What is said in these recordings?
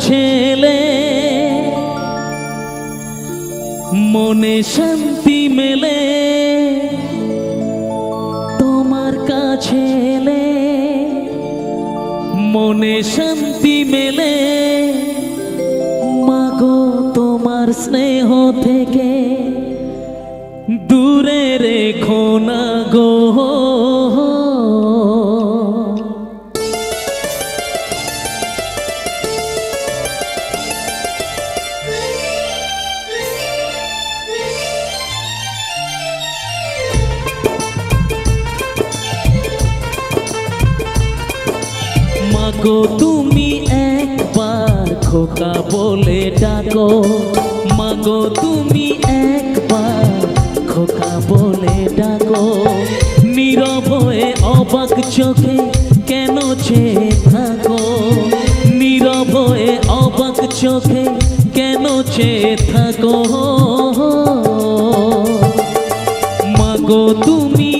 কাছে এলে মনে শান্তি মেলে, তোমার কাছে মনে শান্তি মেলে। মাগো, তোমার স্নেহ থেকে দূরে রেখো না গো। মাগো তুমি একবার খোকা বলে ডাকো। মাগো, তুমি একবার খোকা বলে ডাকো। নীরব হয়ে অবাক চোখে কেন চেয়ে থাকো? নীরব হয়ে অবাক চোখে কেন চেয়ে থাকো? মাগো, তুমি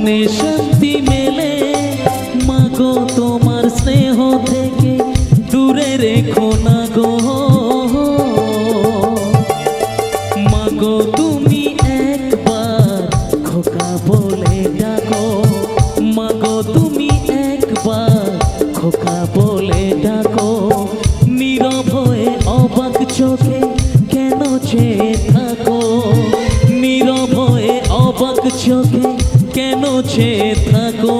মনে শান্তি মেলে। মাগো, তোমার স্নেহ থেকে দূরে রেখো না গো। মাগো, তুমি একবার খোকা বলে ডাকো। মাগো, তুমি একবার খোকা বলে ডাকো। নীরব হয়ে অবাক চোখে কেন চেয়ে থাকো? নীরব হয়ে অবাক চোখে মুছে থাকো।